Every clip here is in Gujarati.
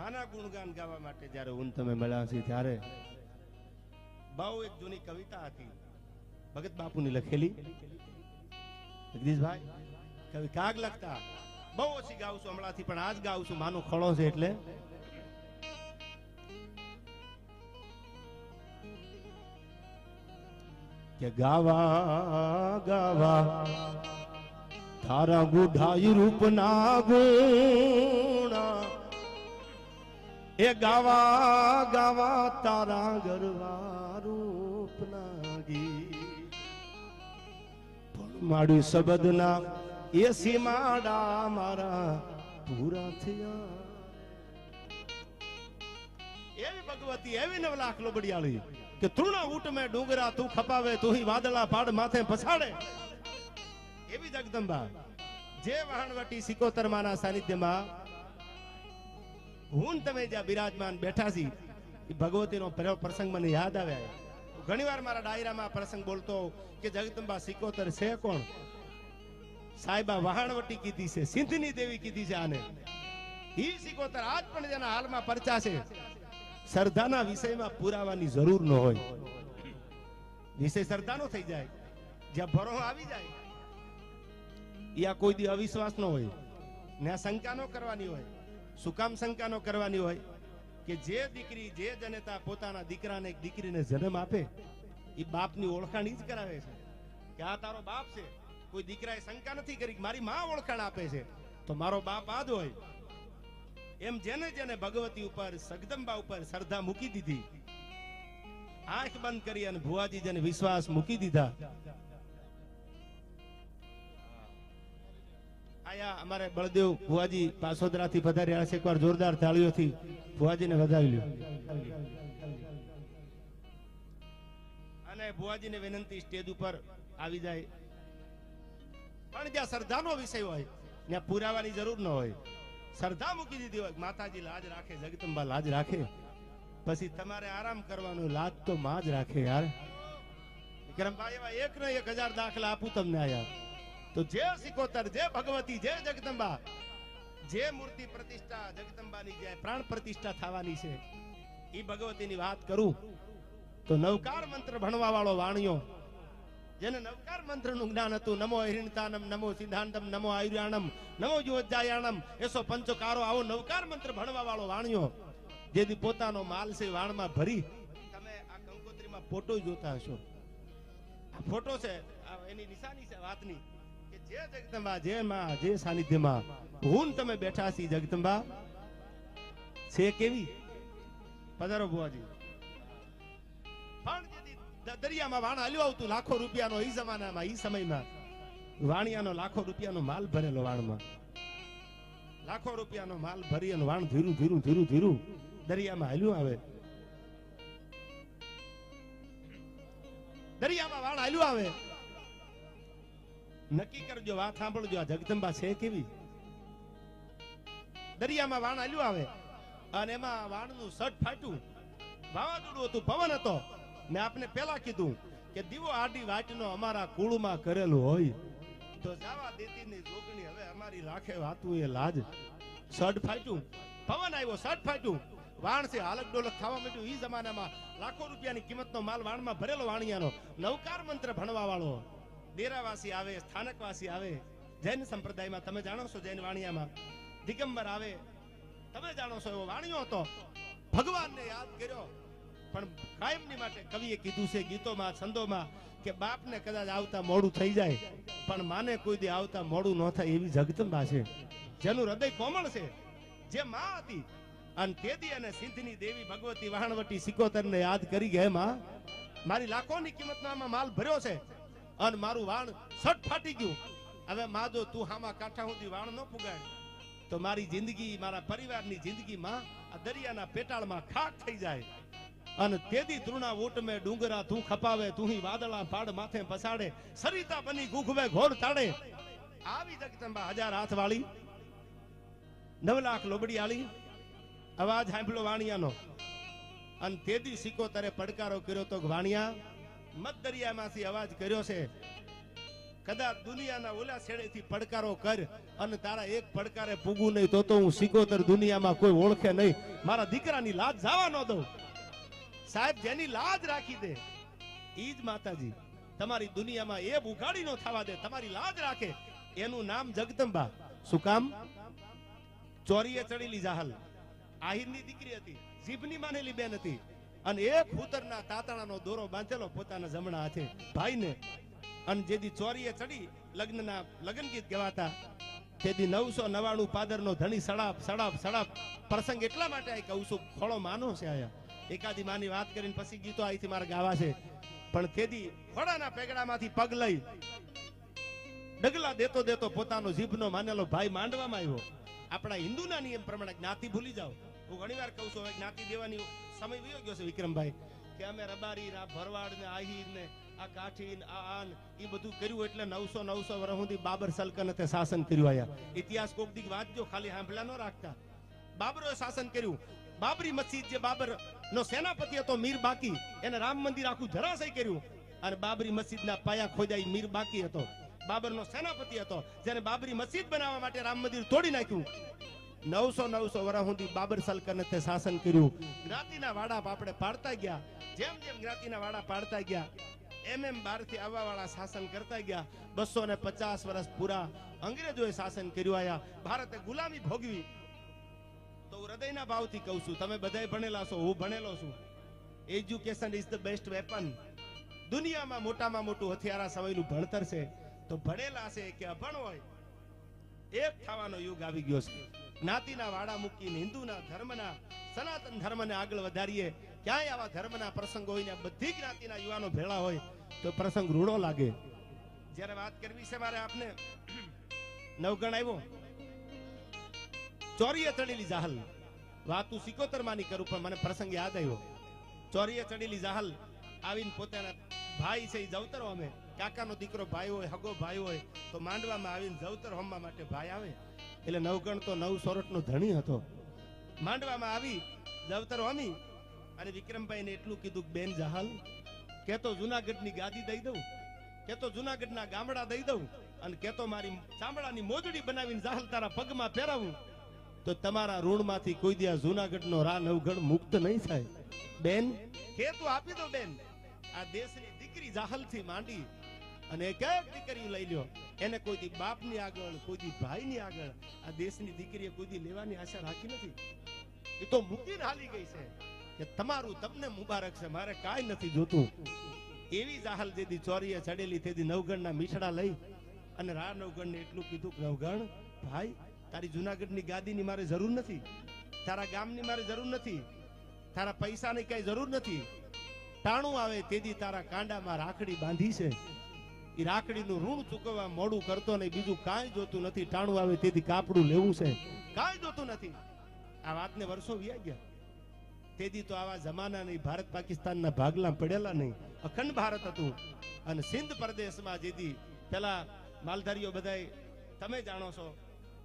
માના ગુણગાન ગાવા માટે જ્યારે હું તમે મળ્યા છીએ ત્યારે બહુ એક જૂની કવિતા હતી. ભગત બાપુની લખેલી. જગદીશભાઈ, કવિ કાગ લખતા. બહુ ઓછી ગાઉં છું હમણાંથી, પણ આજ ગાઉં છું. માનો ખળો છે એટલે. કે ગાવા ગાવા, તારા ગુઢાઈ રૂપના ગુણા એ ગાવા ગાવા તારા ગરવા રૂપના ગીત પણ શબ્દના એ સીમાડા મારા પૂરા થયા. એવી ભગવતી, એવી નવલાખ લોબડિયાળી કે તૃણા ઊટ મેં ડુંગરા તું ખપાવે, તું હી વાદળા પાડ માથે પછાડે એવી જગદંબા, જે વહાણવટી સિકોતર માના સાનિધ્યમાં હું તમે જ્યાં બિરાજમાન બેઠા છી એ ભગવતીનો પ્રસંગ મને યાદ આવે. ઘણી વાર મારા ડાયરામાં પ્રસંગ બોલતો કે જગદંબા સિકોતર છે કોણ? સાહેબા વહાણવટી કીધી છે, સિંધની દેવી કીધી છે આને. ઈ સિકોતર આજ પણ જેના હાલમાં પરચા છે. શ્રદ્ધાના વિષયમાં પુરાવાની જરૂર ન હોય. વિષય શ્રદ્ધાનો થઈ જાય. જ્યાં ભરો આવી જાય. યા કોઈ દી અવિશ્વાસ ન હોય. ને શંકા ન કરવાની હોય. શું કામ શંકા કરવાની હોય? કે જે દીકરી, જે જનતા પોતાના દીકરાને, દીકરીને જન્મ આપે એ બાપની ઓળખાણ જ કરાવે છે. કે આ તારો બાપ છે. કોઈ દીકરાએ શંકા નથી કરી મારી માં ઓળખાણ આપે છે. તો મારો બાપ આ જ હોય. એમ જેને જેને ભગવતી ઉપર, સગદંબા ઉપર શ્રદ્ધા મૂકી દીધી. આંખ બંધ કરી અને ભુવાજી જેને વિશ્વાસ મૂકી દીધા. આયા અમારે બળદેવ ભુવાજી પાસોદરાથી પધાર્યા છે. એકવાર જોરદાર તાળીઓથી ભુવાજીને વધાવી લ્યો. અને ભુવાજીને વિનંતી સ્ટેજ ઉપર આવી જાય. પણ જ્યાં શ્રદ્ધાનો વિષય હોય, ત્યાં પુરાવાની જરૂર ન હોય. શ્રદ્ધા મૂકી દીધી હોય માતાજી લાજ રાખે, જગદંબા લાજ રાખે. પછી તમારે આરામ કરવાનો લાજ તો માં જ રાખે યાર. વિક્રમભાઈ, એવા એક ને એક હજાર દાખલા આપું તમને આ યાર તો જે સિકોતર જે ભગવતી, જે જગદંબા, જે મૂર્તિ પ્રતિષ્ઠા, જગદંબાની જે પ્રાણ પ્રતિષ્ઠા થવાની છે એ ભગવતીની વાત કરું. તો નવકાર મંત્ર ભણવા વાળો વાણિયો, જેને નવકાર મંત્રનું જ્ઞાન હતું, નમો હિરણતાનમ નમો સિદ્ધાંતમ, નમો આયુર્યાણમ, નમો જ્યોજાયાણમ એસો પંચકારો આવો નવકાર મંત્ર ભણવા વાળો વાણિયો, જેથી પોતાનો માલ છે વાણમાં ભરી, તમે આ કંકોત્રીમાં ફોટો જોતા હશો. આ ફોટો છે એની નિશાની છે વાતની. જે જગદંબા જે માં જે સાનિધ્યમાં. હું તમે બેઠા છી જગદંબા. છે કેવી? પધારો દ- દરિયામાં વાણ હલ્યું આવતું લાખો રૂપિયાનો ઈ જમાનામાં, ઈ સમયમાં. વાણિયાનો લાખો રૂપિયાનો માલ ભરેલો વાણમાં. લાખો રૂપિયાનો માલ ભરી અને વાણ ધીરું ધીરું ધીરું ધીરું દરિયામાં હાલ્યું આવે. દરિયામાં વાણ હાલ્યું આવે. નક્કી કરજો, વાત સાંભળજો. આ જગદંબા છે કેવી? દરિયામાં વાણ હાલ્યું આવે અને એમાં વાણનું સટ ફાટ્યું. વાવાઝોડું હતું, પવન હતો. મેં આપને પેલા કીધું કે દીવો આડી વાટનો અમારા કુળમાં કરેલું હોય તો જાવા દેતીની રોગણી હવે અમારી રાખે વાતું એ લાજ. સડ ફાટ્યું. પવન આવ્યો સડ ફાટ્યું. વાણ છે, હાલક ડોલક થવા માંડ્યું. ઈ જમાનામાં લાખો રૂપિયાની કિંમતનો માલ વાણમાં ભરેલો વાણિયાનો. નવકાર મંત્ર ભણવા વાળો ડેરાવાસી આવે, સ્થાનકવાસી આવે, જૈન સંપ્રદાયમાં તમે જાણો છો જૈન વાણિયામાં. દિગંબર આવે, તમે જાણો છો એવો વાણિયો હતો. ભગવાનને યાદ કર્યો. પણ કાયમની માટે કવિએ કીધું છે ગીતોમાં, છંદોમાં કે બાપને કદાચ આવતા મોડું થઈ જાય, પણ માને કોઈ દી આવતા મોડું ન થાય એવી જગતંબા છે. જેનું હૃદય કોમળ છે. જે માં હતી. અને તેદી અને સિંધની દેવી ભગવતી વહાણવટી સિકોતરને યાદ કરી ગયા માં, મારી લાખોની કિંમતનો આમાં માલ ભર્યો છે. અને મારું વાણ સટ ફાટી ગયું. હવે માં તું હામાં કાંઠા સુધી વાણ ન પુગાડ તો મારી જિંદગી, મારા પરિવારની જિંદગીમાં આ દરિયાના પેટાળમાં ખાક થઈ જાય. અને તેદી તૃણા મે ડુંગરા તું ખપાવે તું વાદળા પાડ માથે પસાડે, સરિતા બની ગુખવે ઘોડ તાડે. આવી જગદંબા હજાર હાથ વાળી, નવ લાખ લોબડી આળી. અવાજ સાંભળો વાણિયાનો. અને તેદી સિકોતરે પડકારો કર્યો તો વાણિયા મત દરિયામાંથી અવાજ કર્યો છે, કદાચ દુનિયાના ઓલા છેડેથી પડકારો કર અને તારા એક પડકારે પૂગું નહીં તો તો હું સિકોતર દુનિયામાં કોઈ ઓળખે નહીં. મારા દીકરાની લાજ જવા ન દઉં. સાહેબ, જેની લાજ રાખી દે, ઈ માતાજી, તમારી દુનિયામાં એ ઉઘાડી નો થવા દે, તમારી લાજ રાખે. એનું નામ જગદંબા. શું કામ? ચોરીએ ચડેલી જાહલ. આહિરની દીકરી હતી, જીભની માનેલી બેન હતી. અને એક ખૂતરના તાતણાનો દોરો બાંધેલો પોતાના જમણા હાથે. ભાઈને અને જેદી ચોરીએ ચડી લગ્નના લગ્ન ગીત ગવાતા તેથી નવસો નવાણું પાદરનો ધણી સડાપ સડાપ સડાપ. પ્રસંગ એટલા માટે આ કહું છું ખોળો માનો છે આયા? એકાદી માની વાત કરીને પછી ગીતો અહીંથી મારા ગાવા છે. પણ તેથી ખોળાના પેગડામાંથી પગ લઈ ડગલા દેતો દેતો પોતાનો જીભનો માનેલો ભાઈ માંડવામાં આવ્યો. આપણા હિન્દુના નિયમ પ્રમાણે જ્ઞાતિ ભૂલી જાઓ. હું ઘણીવાર કહું છું જ્ઞાતિ દેવાની સમય વયો ગયો છે વિક્રમભાઈ. કે અમે રબારી ને આ ભરવાડ ને આહીર ને આ કાઠી ને આ આન એ બધું કર્યું એટલે નવસો નવસો વર્ષ સુધી બાબર સલ્તનતે શાસન કર્યું આયા. ઇતિહાસ કોક દીક વાંચજો, ખાલી હાંભલા ન રાખતા. બાબરોએ શાસન કર્યું. બાબરી મસ્જિદ જે બાબર નો સેનાપતિ હતો મીર બાકી, એને રામ મંદિર આખું ધરાશય કર્યું. અને બાબરી મસ્જિદના પાયા ખોદાઈ મીર બાકી હતો. બાબરનો સેનાપતિ હતો, જેને બાબરી મસ્જિદ બનાવવા માટે રામ મંદિર તોડી નાખ્યું. નવસો નવસો વર્ષ સુધી બાબર સલ્તનતે શાસન કર્યું. જ્ઞાતિના વાડા આપણે પાડતા ગયા. જેમ જેમ જ્ઞાતિના વાડા પાડતા ગયા, એમ એમ બહારથી આવવા વાળા શાસન કરતા ગયા. બસો ને પચાસ વર્ષ પૂરા અંગ્રેજોએ શાસન કર્યું આયા. ભારતે ગુલામી ભોગવી. તો હું હૃદયના ભાવથી કહું છું, તમે બધાય ભણેલા છો, હું ભણેલો છું. Education is the best weapon દુનિયામાં મોટામાં મોટું હથિયાર સમયનું ભણતર છે. તો ભણેલા છે કે અભણ હોય, એક થવાનો યુગ આવી ગયો છે. જ્ઞાતિના વાડા મૂકીને હિન્દુના ધર્મના સનાતન ધર્મને આગળ વધારીએ, ક્યાંય આવા ધર્મના પ્રસંગો હોય ને બધી જ્ઞાતિના યુવાનો ભેળા હોય તો પ્રસંગ રૂડો લાગે. જ્યારે વાત કરવી છે મારે આપને, નવગણ આવ્યો. ચોરીએ ચડેલી જાહલ. વાત સિકોતર માની કરું, પણ મને પ્રસંગ યાદ આવ્યો. ચોરીએ ચડેલી જાહલ, આવીને પોતાના ભાઈ છે એ જવતર અમે કાકાનો દીકરો ભાઈ હોય, હગો ભાઈ હોય, તો માંડવામાં આવીને જવતર હોમવા માટે ભાઈ આવે. એટલે નવગણ તો નવ સોરઠનો ધણી હતો. માંડવામાં આવી દવતર હોમી અને વિક્રમભાઈને એટલું કીધું બેન જહાલ, કે તો જુનાગઢની ગાદી દઈ દઉં, કે તો જુનાગઢના ગામડા દઈ દઉં અને કે તો મારી ચામડાની મોજડી બનાવીને જહાલ તારા પગમાં પહેરાવું, તો તમારા ઋણમાંથી કોઈ દિયા જુનાગઢનો રા નવગણ મુક્ત નહીં થાય. બેન? કે તું આપી દો બેન. આ દેશની દીકરી જાહલથી માંડી અને એક એક દીકરી લઈ લ્યો? એને કોઈ દી બાપની આગળ કોઈ દી ભાઈની આગળ આ દેશની દીકરીએ કોઈ દી લેવાની આશા રાખી નથી? એ તો મૂકીને હાલી ગઈ છે કે તમારું તમને મુબારક છે, મારે કાંઈ નથી જોતું. એવી જાહલ જેદી ચોરીએ ચડેલી તેદી નવગણના મીઠડા લઈ અને રા નવગણને એટલું કીધું કે, નવગણ, ભાઈ, તારી જુનાગઢની ગાદીની મારે જરૂર નથી. તારા ગામની મારે જરૂર નથી. તારા પૈસાની કઈ જરૂર નથી. ટાણું આવે તેથી તારા કાંડામાં રાખડી બાંધી છે. રાખડીનું ઋણ ચૂકવવા મોડું કરતો નહીં, બીજું કાંઈ જોતું નથી. ટાણું આવે તેથી કાપડું લેવું છે. કાંઈ જોતું નથી. આ વાતને વર્ષો વ્યા ગયા. તેથી તો આવા જમાના નહીં ભારત પાકિસ્તાનના ભાગલા પડેલા નહીં. અખંડ ભારત હતું. અને સિંધ પ્રદેશમાં જેથી પેલા માલધારીઓ બધાય, તમે જાણો છો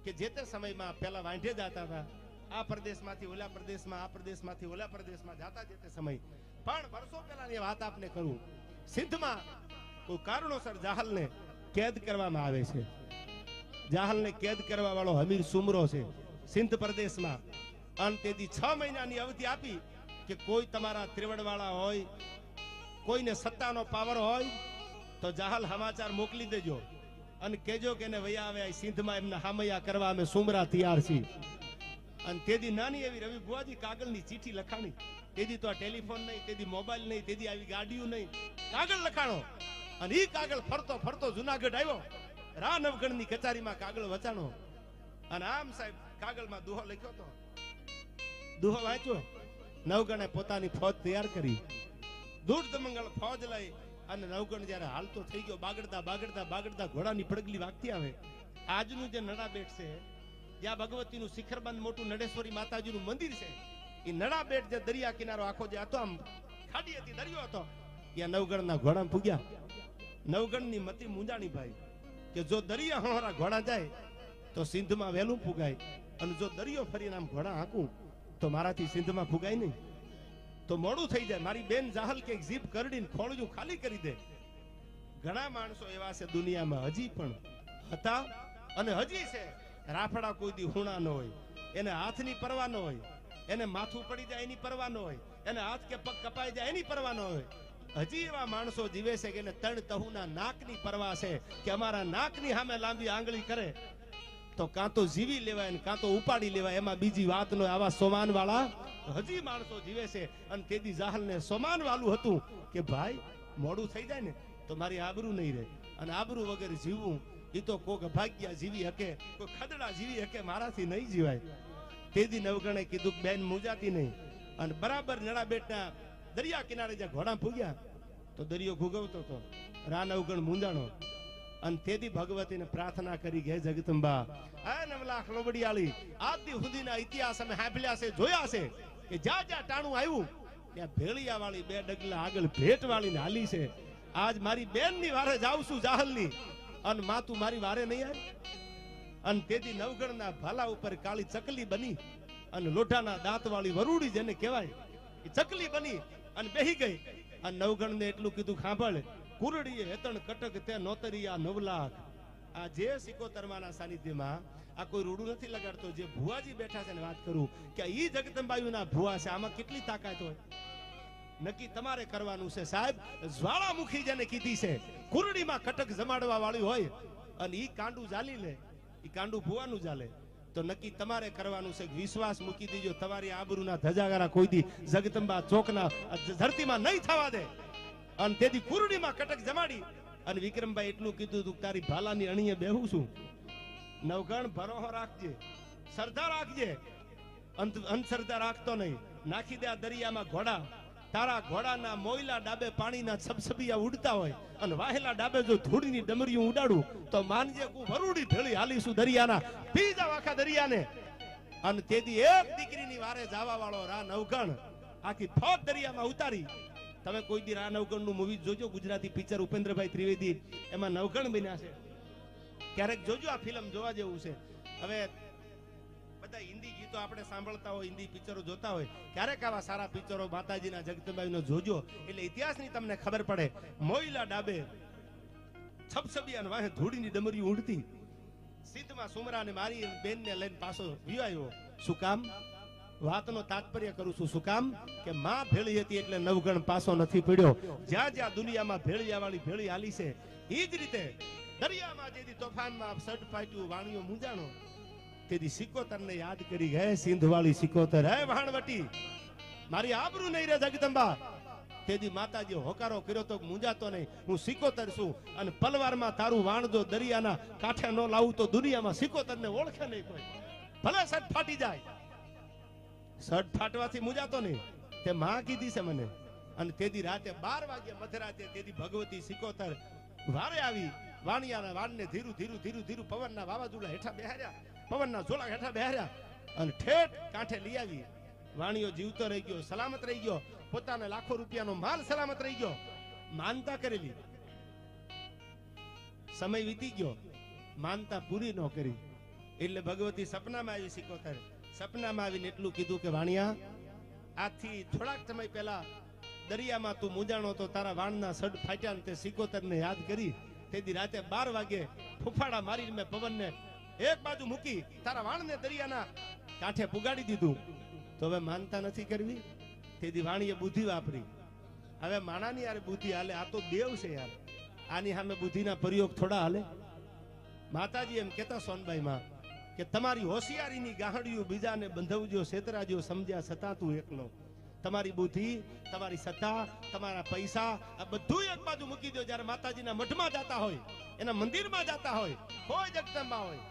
કે જે તે સમયમાં પેલા વાંઢે જતા હતા, આ પ્રદેશમાંથી, ઓલા પ્રદેશમાં, આ પ્રદેશમાંથી, ઓલા પ્રદેશમાં જતા જે તે સમય. પણ વર્ષો પહેલાની વાત આપને કરું. સિંધમાં કોઈ કારણોસર જાહલને કેદ કરવામાં આવે છે. જાહલને કેદ કરવા વાળો હમીર સુમરો છે. સિંધ પ્રદેશમાં. અને તેથી છ મહિનાની અવધિ આપી કે કોઈ તમારા ત્રિવડવાળા હોય, કોઈને સત્તાનો પાવર હોય, તો જાહલ સમાચાર મોકલી દેજો. અને કેજો કે એને વયા આવે સિંધમાં એમને હામૈયા કરવા અમે સુમરા તૈયાર છીએ. અને તેથી નાની એવી રવિ બુઆજી કાગળની ચીઠી લખાણી. તેદી તો આ ટેલિફોન નહીં તેદી મોબાઈલ નહીં તેદી આવી ગાડીઓ નહીં. કાગળ લખાણો. અને ઈ કાગળ ફરતો ફરતો જુનાગઢ આવ્યો. રાનવગઢની કચારીમાં કાગળ વચાણો. અને આમ સાહેબ કાગળમાં દુહો લખ્યો હતો દુહો વાંચ્યો નવગણે પોતાની ફોજ તૈયાર કરી. દૂર દમંગળ ફોજ લઈ અને નવગણ જ્યારે હાલતો થઈ ગયો, બાગડતા બાગડતા બાગડતા ઘોડાની પડગલી વાગતી આવે. આજનું જે નડાબેટ છે જ્યાં ભગવતીનું શિખરબંધ મોટું નડેશ્વરી માતાજીનું મંદિર છે, એ નડાબેટ જે દરિયા કિનારો આખો જે હતો આમ ખાડી હતી દરિયો હતો, ત્યાં નવગણના ઘોડા પૂગ્યા. નવગણની મતી મુંજાણી ભાઈ કે જો દરિયા હમારા ઘોડા જાય તો સિંધમાં વહેલું ફુગાય અને જો દરિયો ફરીને આમ ઘોડા હાંકું તો મારાથી સિંધમાં ફુગાય નહીં. તો મોડું થઈ જાય. મારી બેન જાહલ કે જીપ કરડીને ખોળજું ખાલી કરી દે. ઘણા માણસો એવા છે દુનિયામાં હજી પણ હતા અને હજી છે. રાફડા કોઈ દી હુણા ન હોય. એને હાથની પરવા ન હોય. એને માથું પડી જાય એની પરવા ન હોય. એને હાથ કે પગ કપાઈ જાય એની પરવા ન હોય. હજી એવા માણસો જીવે છે કે તણ તહુના નાકની પરવા છે કે અમારા નાકની સામે લાંબી આંગળી કરે, તો કાં તો જીવી લેવાય ને કાં તો ઉપાડી લેવાય, એમાં બીજી વાત નો આવા સોમાન વાળા હજી માણસો જીવે છે. અને તેથી જાહલ ને સોમાન વાળું હતું કે ભાઈ, મોડું થઈ જાય ને તો મારી આબરૂ નહીં રહે. અને આબરૂ વગર જીવવું એ તો કોક ભાગ્યા જીવી હકે, કોઈ ખદડા જીવી હકે, મારાથી નહીં જીવાય. તેથી નવગણે કીધું બેન મુજાતી નહીં. અને બરાબર નળાબેટના દરિયા કિનારે જ્યાં ઘોડા ફૂગ્યા તો દરિયો ભૂગવતો હતો. રાન અવગણ મુંદાણો. અને તેથી ભગવતીને પ્રાર્થના કરી કે, હે જગદંબા આ નવલાખ લોબડિયાળી આદિ સુધીના ઇતિહાસ અમે હાંભળ્યા છે, જોયા છે કે જ્યાં જ્યાં ટાણું આવ્યું, ત્યાં ભેળિયા વાળી બે ડગલા આગળ ભેટ વાળી હાલી છે. આજ મારી બેનની વારે જાઉં છું જાહલની. અને માતું મારી વારે નહીં આવી. અને તેથી નવગણના ભાલા ઉપર કાળી ચકલી બની અને લોઢાના દાંત વાળી વરુડી જેને કહેવાય ચકલી બની અને બેહી ગઈ. અને નવગણ ને એટલું કીધું, ખાંભળ, કુરડીએ હેતણ કટક તે નોતરિયા નવલાખ. આ જે સિકોતરમાના સાનિધ્યમાં આ કોઈ રૂડું નથી લગાડતો, જે ભુવાજી બેઠા છે ને વાત કરું, કે ઈ જગદંબાયુના ભુવા છે, આમાં કેટલી તાકાત હોય? નક્કી તમારે કરવાનું છે, સાહેબ, જ્વાળામુખી જેને કીધી છે, કુરડીમાં કટક જમાડવા વાળી હોય, અને ઈ કાંડું જાલી લે, ઈ કાંડું ભુવાનું ચાલે તો નક્કી તમારે કરવાનું છે. વિશ્વાસ મૂકી દેજો. તમારી આબરૂના ધજાગારા કોઈ દી જગદંબા ચોકના ધરતીમાં નહીં થવા દે. અને તેથી કુરડીમાં કટક જમાડી. અને વિક્રમભાઈ એટલું કીધું તું તારી ભાલાની અણીએ બેહું છું. નવગણ ભરોહો રાખજે. શ્રદ્ધા રાખજે. અંધશ્રદ્ધા રાખતો નહીં. નાખી દે આ દરિયામાં ઘોડા. તારા ઘોડાના મોયલા ડાબે પાણીના છબછબિયા ઉડતા હોય. અને વાહેલા ડાબે જો ધૂળની ડમરી ઉડાડું, તો માનજે કુ વરુડી ઢળી હાલીશું દરિયાના. પી જાવ દરિયાને. અને તેથી એક દીકરીની વારે જાવા વાળો રા નવગણ આખી ફોક દરિયામાં ઉતારી. તમે કોઈ દી રા નવગણનું મૂવી જોજો, ગુજરાતી પિક્ચર ઉપેન્દ્રભાઈ ત્રિવેદી, એમાં નવગણ બન્યા છે. ક્યારેક જોજો આ ફિલ્મ જોવા જેવું છે. હવે બધા હિન્દી ગીતો આપણે સાંભળતા હોય, હિન્દી પિક્ચરો જોતા હોય, ક્યારેક આવા સારા પિક્ચરો માતાજીના જગદંબાઈનો જોજો. એટલે ઇતિહાસની તમને ખબર પડે, મોઈલા ડાબે છપછબિયા વાહે ધૂળીની ડમરી ઉડતી. સિદ્ધમાં સુમરાને મારી બેનને લઈને પાછો વિવાયો શું કામ? વાતનો તાત્પર્ય કરું છું. શું કામ? કે માં ભેળી હતી એટલે નવગણ પાસો નથી પડ્યો. જ્યાં જ્યાં દુનિયામાં ભેળિયા વાળી ભેળી હાલી છે એ જ રીતે દરિયામાં જેથી તોફાનમાં સટ ફાટ્યું વાણીઓ મૂંઝાણો. તેથી સિકોતર ને યાદ કરી ગયા સિંધ વાળી સિકોતર. હે વાણવટી, મારી આબરૂ નહીં રહે જગદંબા. તેથી માતાજી હોકારો કર્યો તો મુંજાતો નહીં. હું સિકોતર છું અને પલવારમાં તારું વાણ જો દરિયાના કાંઠે ન લાવું તો દુનિયામાં સિકોતર ને ઓળખે નહીં કોઈ. ભલે સટ ફાટી જાય. સટ ફાટવાથી મુંજાતો નહીં. તે માં કીધી છે મને. અને તેથી રાતે બાર વાગ્યે મધરાતે તેથી ભગવતી સિકોતર વારે આવી વાણિયાના વાણને ધીરું ધીરું ધીરું ધીરું પવનના વાવાઝોડા હેઠા બેહાર્યા. પવનના ઝોલા હેઠા બેહાર્યા અને ઠેઠ કાંઠે લઈ આવી. વાણિયો જીવતો રહી ગયો, સલામત રહી ગયો. પોતાના લાખો રૂપિયાનો માલ સલામત રહી ગયો. માનતા કરેલી. સમય વીતી ગયો. માનતા પૂરી ન કરી. એટલે ભગવતી સપનામાં આવી સિકોતર સપનામાં આવીને એટલું કીધું કે, વાણિયા, આથી થોડાક સમય પહેલા દરિયામાં તું મૂંઝાણો તો તારા વાણના સડ ફાટ્યા ને તે સિકોતરને યાદ કરી? તેથી રાતે બાર વાગે ફૂફાડા મારીને મેં પવનને એક બાજુ મૂકી તારા વાણને દરિયાના કાંઠે પુગાડી દીધું. તો હવે માનતા નથી કરવી? તેથી વાણીએ બુદ્ધિ વાપરી. હવે માણાની યાર બુદ્ધિ હાલે, આ તો દેવ છે યાર. આની સામે બુદ્ધિના પ્રયોગ થોડા હાલે. માતાજી એમ કેતા સોનબાઈ માં કે તમારી હોશિયારીની ગાહડિયું બીજાને બંધવજો છેતરાજો સમજ્યા છતાં તું એકલો. તમારી બુદ્ધિ, તમારી સત્તા, તમારા પૈસા, આ બધું એક બાજુ મૂકી દો જ્યારે માતાજીના મઠમાં જતા હોય, એના મંદિરમાં જતા હોય, કોઈ જગદંબા હોય,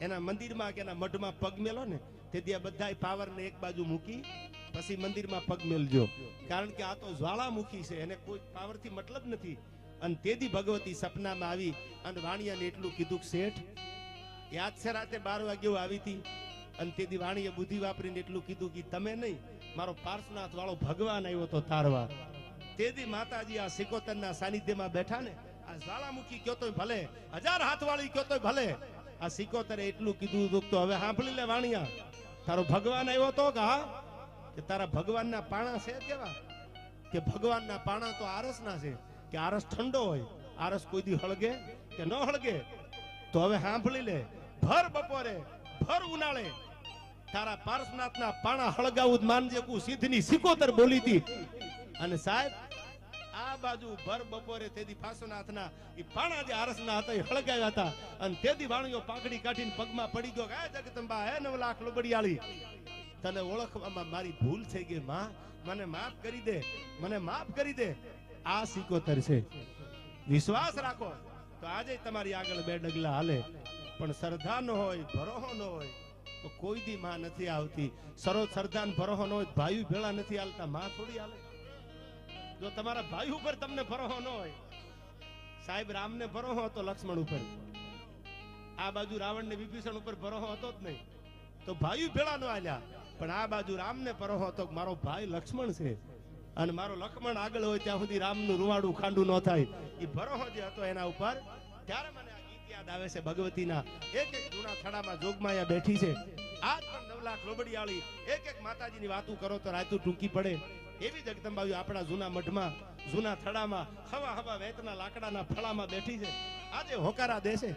એના મંદિરમાં કે એના મઠમાં પગ મેલો ને તેથી આ બધાય પાવરને એક બાજુ મૂકી, પછી મંદિરમાં પગ મેલજો. કારણ કે આ તો જ્વાળામુખી છે, એને કોઈ પાવરથી મતલબ નથી. અને તેથી ભગવતી સપનામાં આવી, અને વાણિયાને એટલું કીધું કે, શેઠ, યાદ છે રાતે બાર વાગ્યો આવી હતી? અને તેથી વાણીએ બુદ્ધિ વાપરીને એટલું કીધું કે, તમે નહીં મારો પાર્શનાથ વાળો ભગવાન આવ્યો તો તારવા. તેથી માતાજી આ સિકોતરના સાનિધ્યમાં બેઠા ને, આ જ્વાળામુખી કયો તોય ભલે, હજાર હાથ વાળી કયો તોય ભલે. આ સિકોતરે એટલું કીધું હતું હવે સાંભળી લે વાણિયા, તારો ભગવાન આવ્યો તો કે કે તારા ભગવાનના પાણા છે કેવા? કે ભગવાનના પાણા તો આરસના છે, કે આરસ ઠંડો હોય, આરસ કોઈ દી હળગે કે ન હળગે? તો હવે સાંભળી લે, ભર બપોરે, ભર ઉનાળે તારા પાર્શનાથના પાણા હળગાવું જ માનજે કુ સિદ્ધની સિકોતર બોલી હતી. અને સાહેબ, આ બાજુ ભર બપોરે તેદી પાર્શ્વનાથના એ પાણા જે આરસના હતા એ હળગાવ્યા હતા. અને તેદી વાણીઓ પાંખડી કાઢીને પગમાં પડી ગયો કે "હે જગદંબા, હે નવ લાખ લોબડિયાળી તને ઓળખવામાં મારી ભૂલ થઈ ગઈ, માં. મને માફ કરી દે, મને માફ કરી દે. આ સિકોતર છે. વિશ્વાસ રાખો. તો આજે તમારી આગળ બે ડગલા હાલે. પણ શ્રદ્ધા ન હોય ભરોહો ન હોય. તો કોઈ દી માં નથી આવતી. સરોજ સરદાન ને ભરોહો હોય, ભાઈ ભેળા નથી હાલતા. માં થોડી હાલે. જો તમારા ભાઈ ઉપર તમને ભરોહો ન હોય, સાહેબ રામને ભરોહો હતો લક્ષ્મણ ઉપર. આ બાજુ રાવણ ને વિભીષણ ઉપર ભરોહો હતો જ નહીં. તો ભાઈ ભેળા ન આલ્યા પણ આ બાજુ રામને ભરોહો હતો મારો ભાઈ લક્ષ્મણ છે. અને મારો લક્ષ્મણ આગળ હોય ત્યાં સુધી રામનું રૂવાડું ખાંડું ન થાય. એ ભરોહો જે હતો એના ઉપર, ત્યારે મને યાદ આવે છે ભગવતીના? એક એક જૂના થડામાં જોગમાયા બેઠી છે. આજ પણ નવલાખ લોબડિયાળી એક એક માતાજીની વાતું કરો તો રાતું ટૂંકી પડે. એવી જગદંબાવી આપણા જૂના મઠમાં જૂના થડામાં હવા હવા વેતના લાકડાના ફળામાં બેઠી છે. આજે હોકારા દેશે.